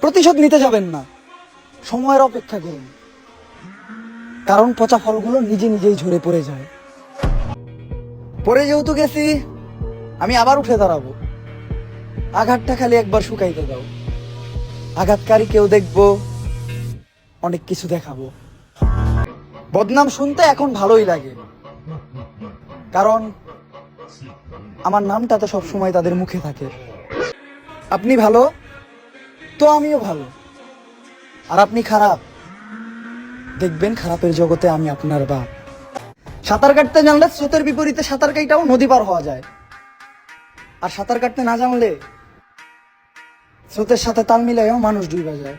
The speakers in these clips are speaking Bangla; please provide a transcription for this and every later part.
প্রতিশোধ নিতে যাবেন না। সময়ের অপেক্ষা করুন। কারণ পচা ফলগুলো নিজে নিজেই ঝরে পড়ে যায়। পরে যেহেতু গেছি, আমি আবার উঠে দাঁড়াবো। আঘাতটা খালি একবার শুকাইতে দাও। আঘাতকারী কেউ দেখব, অনেক কিছু দেখাবো। বদনাম শুনতে এখন ভালোই লাগে। কারণ আমার নামটা তো সবসময় তাদের মুখে থাকে। আপনি ভালো? তো আমিও ভালো। আর আপনি খারাপ। দেখবেন খারাপের জগতে আমি আপনার বাপ। সাঁতার কাটতে জানলে স্রোতের বিপরীতে সাঁতার কাইটাও নদী পার হওয়া যায়। আর সাঁতার কাটতে না জানলে স্রোতের সাথে তাল মিলাইও মানুষ ডুবে যায়।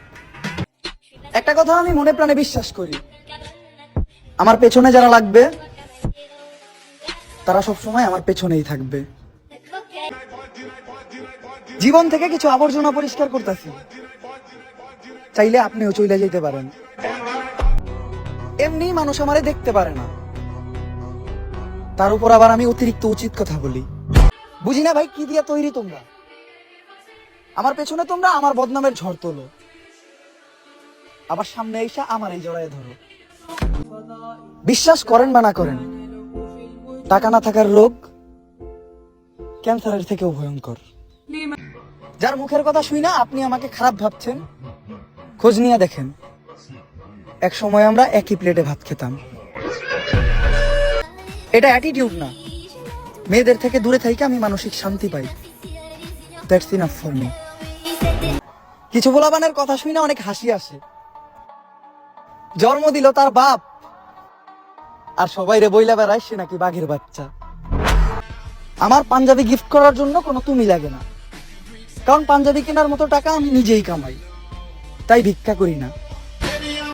একটা কথা আমি মনে প্রাণে বিশ্বাস করি। আমার পেছনে যারা লাগবে, তারা সব সময় আমার পেছনেই থাকবে। জীবন থেকে কিছু আবর্জনা পরিষ্কার করতেছি। চাইলে আপনিও চলে যেতে পারেন। এমনি মানুষ আমারে দেখতে পারে না। তার উপর আবার আমি অতিরিক্ত উচিত কথা বলি। বুঝি না ভাই, কি দিয়া তৈরি তোমরা? আমার পেছনে তোমরা, আমার বদনামের ঝড় তোলো। আবার সামনে এসে আমার এই জড়ায় ধরো। বিশ্বাস করেন বা না করেন, টাকা না থাকার লোক ক্যান্সারের থেকেও ভয়ঙ্কর। যার মুখের কথা শুই না, আপনি আমাকে খারাপ ভাবছেন। খোঁজ নিয়ে দেখেন। এক সময় আমরা একই প্লেটে ভাত খেতাম। এটা অ্যাটিটিউড না। মেয়েদের থেকে দূরে থেকে আমি মানসিক শান্তি পাই। দ্যাটস ইনাফ ফর কিছু বলাবানের কথা শুই না, অনেক হাসি আসে। জন্ম দিল তার বাপ। আর সবাই রে বইলা বেড়ায়, সে নাকি বাঘের বাচ্চা। আমার পাঞ্জাবি গিফট করার জন্য কোনো তুমি লাগে না। কারণ পাঞ্জাবি কেনার মতো টাকা আমি নিজেই কামাই। তাই ভিক্ষা করি না।